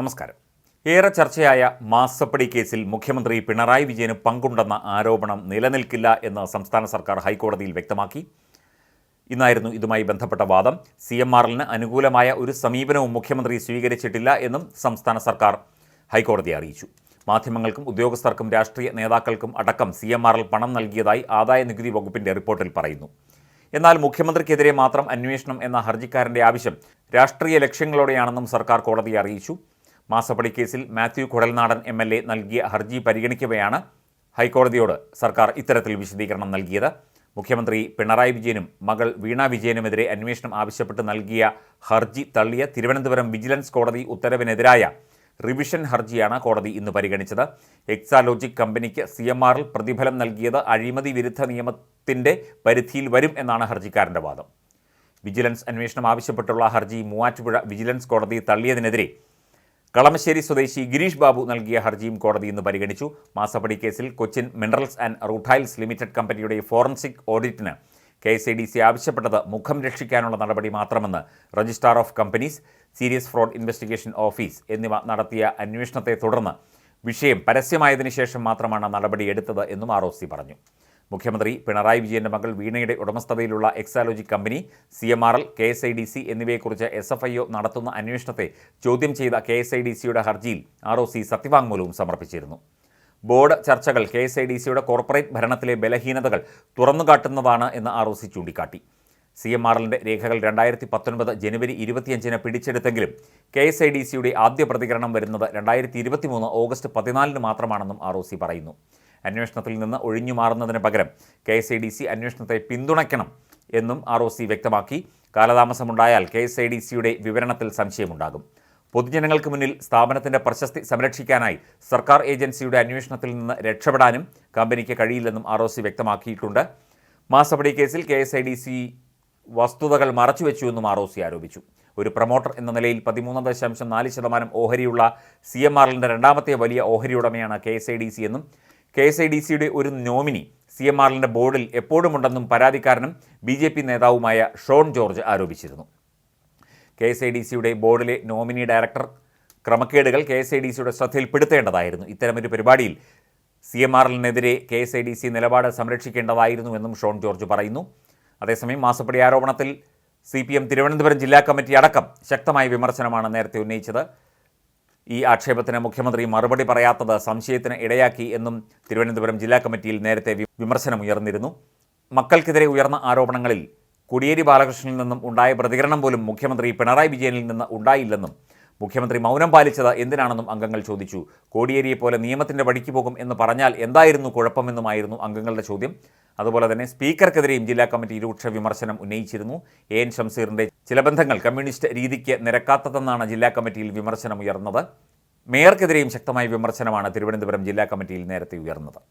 നമസ്കാരം. ഏറെ ചർച്ചയായ മാസപ്പടി കേസിൽ മുഖ്യമന്ത്രി പിണറായി വിജയന് പങ്കുണ്ടെന്ന ആരോപണം നിലനിൽക്കില്ല എന്ന് സംസ്ഥാന സർക്കാർ ഹൈക്കോടതിയിൽ വ്യക്തമാക്കി. ഇന്നായിരുന്നു ഇതുമായി ബന്ധപ്പെട്ട വാദം. സി എം ആറിന് അനുകൂലമായ ഒരു സമീപനവും മുഖ്യമന്ത്രി സ്വീകരിച്ചിട്ടില്ല എന്നും സംസ്ഥാന സർക്കാർ ഹൈക്കോടതിയെ അറിയിച്ചു. മാധ്യമങ്ങൾക്കും ഉദ്യോഗസ്ഥർക്കും രാഷ്ട്രീയ നേതാക്കൾക്കും അടക്കം സി എം ആറിൽ പണം നൽകിയതായി ആദായ നികുതി വകുപ്പിന്റെ റിപ്പോർട്ടിൽ പറയുന്നു. എന്നാൽ മുഖ്യമന്ത്രിക്കെതിരെ മാത്രം അന്വേഷണം എന്ന ഹർജിക്കാരന്റെ ആവശ്യം രാഷ്ട്രീയ ലക്ഷ്യങ്ങളോടെയാണെന്നും സർക്കാർ കോടതിയെ അറിയിച്ചു. മാസപ്പടി കേസിൽ Mathew Kuzhalnadan M L A നൽകിയ ഹർജി പരിഗണിക്കവെയാണ് ഹൈക്കോടതിയോട് സർക്കാർ ഇത്തരത്തിൽ വിശദീകരണം നൽകിയത്. മുഖ്യമന്ത്രി പിണറായി വിജയനും മകൾ വീണ വിജയനുമെതിരെ അന്വേഷണം ആവശ്യപ്പെട്ട് നൽകിയ ഹർജി തള്ളിയ തിരുവനന്തപുരം വിജിലൻസ് കോടതി ഉത്തരവിനെതിരായ റിവിഷൻ ഹർജിയാണ് കോടതി ഇന്ന് പരിഗണിച്ചത്. എക്സാലോജിക് കമ്പനിക്ക് സി എം ആറിൽ പ്രതിഫലം നൽകിയത് അഴിമതി വിരുദ്ധ നിയമത്തിന്റെ പരിധിയിൽ വരും എന്നാണ് ഹർജിക്കാരന്റെ വാദം. വിജിലൻസ് അന്വേഷണം ആവശ്യപ്പെട്ടുള്ള ഹർജി മൂവാറ്റുപുഴ വിജിലൻസ് കോടതി തള്ളിയതിനെതിരെ കളമശ്ശേരി സ്വദേശി ഗിരീഷ് ബാബു നൽകിയ ഹർജിയും കോടതി ഇന്ന് പരിഗണിച്ചു. മാസപ്പടി കേസിൽ Cochin minerals and rutiles limited കമ്പനിയുടെ forensic ഓഡിറ്റിന് K S I D C ആവശ്യപ്പെട്ടത് മുഖം രക്ഷിക്കാനുള്ള നടപടി മാത്രമെന്ന് registrar of companies serious fraud investigation office എന്നിവ നടത്തിയ അന്വേഷണത്തെ തുടർന്ന് വിഷയം പരസ്യമായതിനു ശേഷം മാത്രമാണ് നടപടി എടുത്തത് എന്നും ആർ പറഞ്ഞു. മുഖ്യമന്ത്രി പിണറായി വിജയന്റെ മകൾ വീണയുടെ ഉടമസ്ഥതയിലുള്ള Exalogic company C M R L K S I D C എന്നിവയെക്കുറിച്ച് എസ് എഫ് ഐ ഒ നടത്തുന്ന അന്വേഷണത്തെ ചോദ്യം ചെയ്ത കെ എസ് ഐ ഡി സിയുടെ ഹർജിയിൽ ആർ ഒ സി സത്യവാങ്മൂലവും സമർപ്പിച്ചിരുന്നു. ബോർഡ് ചർച്ചകൾ കെ എസ് ഐ ഡി സിയുടെ കോർപ്പറേറ്റ് ഭരണത്തിലെ ബലഹീനതകൾ തുറന്നുകാട്ടുന്നതാണ് എന്ന് ആർ ഒ സി ചൂണ്ടിക്കാട്ടി. സി എം ആർ എല്ലിന്റെ രേഖകൾ രണ്ടായിരത്തി പത്തൊൻപത് ജനുവരി ഇരുപത്തിയഞ്ചിന് പിടിച്ചെടുത്തെങ്കിലും കെ എസ് ഐ ഡി സിയുടെ ആദ്യ പ്രതികരണം വരുന്നത് രണ്ടായിരത്തി ഇരുപത്തിമൂന്ന് ഓഗസ്റ്റ് പതിനാലിന് മാത്രമാണെന്നും ആർ ഒ സി പറയുന്നു. അന്വേഷണത്തിൽ നിന്ന് ഒഴിഞ്ഞു മാറുന്നതിന് പകരം K S I D C അന്വേഷണത്തെ പിന്തുണയ്ക്കണം എന്നും ആർ ഒ സി വ്യക്തമാക്കി. കാലതാമസമുണ്ടായാൽ കെ എസ് ഐ ഡി സിയുടെ വിവരണത്തിൽ സംശയമുണ്ടാകും. പൊതുജനങ്ങൾക്ക് മുന്നിൽ സ്ഥാപനത്തിന്റെ പ്രശസ്തി സംരക്ഷിക്കാനായി സർക്കാർ ഏജൻസിയുടെ അന്വേഷണത്തിൽ നിന്ന് രക്ഷപ്പെടാനും കമ്പനിക്ക് കഴിയില്ലെന്നും ആർ ഒ സി വ്യക്തമാക്കിയിട്ടുണ്ട്. മാസപ്പടി കേസിൽ K S I D C വസ്തുതകൾ മറച്ചുവെച്ചുവെന്നും ആർ ഒ സി ആരോപിച്ചു. ഒരു പ്രൊമോട്ടർ എന്ന നിലയിൽ പതിമൂന്ന് ദശാംശം നാല് ശതമാനം ഓഹരിയുള്ള സി എം ആറിന്റെ രണ്ടാമത്തെ വലിയ ഓഹരി ഉടമയാണ് K S I D C എന്നും കെ എസ് ഐ ഡി സിയുടെ ഒരു നോമിനി സി എം ആറിന്റെ ബോർഡിൽ എപ്പോഴുമുണ്ടെന്നും പരാതിക്കാരനും ബി ജെ പി നേതാവുമായ ഷോൺ ജോർജ് ആരോപിച്ചിരുന്നു. കെ എസ് ഐ ഡി സിയുടെ ബോർഡിലെ നോമിനി ഡയറക്ടർ ക്രമക്കേടുകൾ കെ എസ് ഐ ഡി സിയുടെ ശ്രദ്ധയിൽപ്പെടുത്തേണ്ടതായിരുന്നു. ഇത്തരമൊരു പരിപാടിയിൽ C M ആറിനെതിരെ K S I D C നിലപാട് സംരക്ഷിക്കേണ്ടതായിരുന്നു എന്നും ഷോൺ ജോർജ് പറയുന്നു. അതേസമയം മാസപ്പടി ആരോപണത്തിൽ സി പി എം തിരുവനന്തപുരം ജില്ലാ കമ്മിറ്റി അടക്കം ശക്തമായ വിമർശനമാണ് നേരത്തെ ഉന്നയിച്ചത്. ഈ ആക്ഷേപത്തിന് മുഖ്യമന്ത്രി മറുപടി പറയാത്തത് സംശയത്തിന് ഇടയാക്കി എന്നും തിരുവനന്തപുരം ജില്ലാ കമ്മിറ്റിയിൽ നേരത്തെ വിമർശനമുയർന്നിരുന്നു മക്കൾക്കെതിരെ ഉയർന്ന ആരോപണങ്ങളിൽ കോടിയേരി ബാലകൃഷ്ണനിൽ നിന്നും ഉണ്ടായ പ്രതികരണം പോലും മുഖ്യമന്ത്രി പിണറായി വിജയനിൽ നിന്ന് ഉണ്ടായില്ലെന്നും മുഖ്യമന്ത്രി മൗനം പാലിച്ചത് എന്തിനാണെന്നും അംഗങ്ങൾ ചോദിച്ചു. കോടിയേരിയെ പോലെ നിയമത്തിന്റെ വഴിക്ക് പോകും എന്ന് പറഞ്ഞാൽ എന്തായിരുന്നു കുഴപ്പമെന്നുമായിരുന്നു അംഗങ്ങളുടെ ചോദ്യം. അതുപോലെ തന്നെ സ്പീക്കർക്കെതിരെയും ജില്ലാ കമ്മിറ്റി രൂക്ഷ വിമർശനം ഉന്നയിച്ചിരുന്നു. എ എൻ ഷംസീറിന്റെ ചില ബന്ധങ്ങൾ കമ്മ്യൂണിസ്റ്റ് രീതിക്ക് നിരക്കാത്തതെന്നാണ് ജില്ലാ കമ്മിറ്റിയിൽ വിമർശനം ഉയർന്നത് മേയർക്കെതിരെയും ശക്തമായ വിമർശനമാണ് തിരുവനന്തപുരം ജില്ലാ കമ്മിറ്റിയിൽ നേരത്തെ ഉയർന്നത്.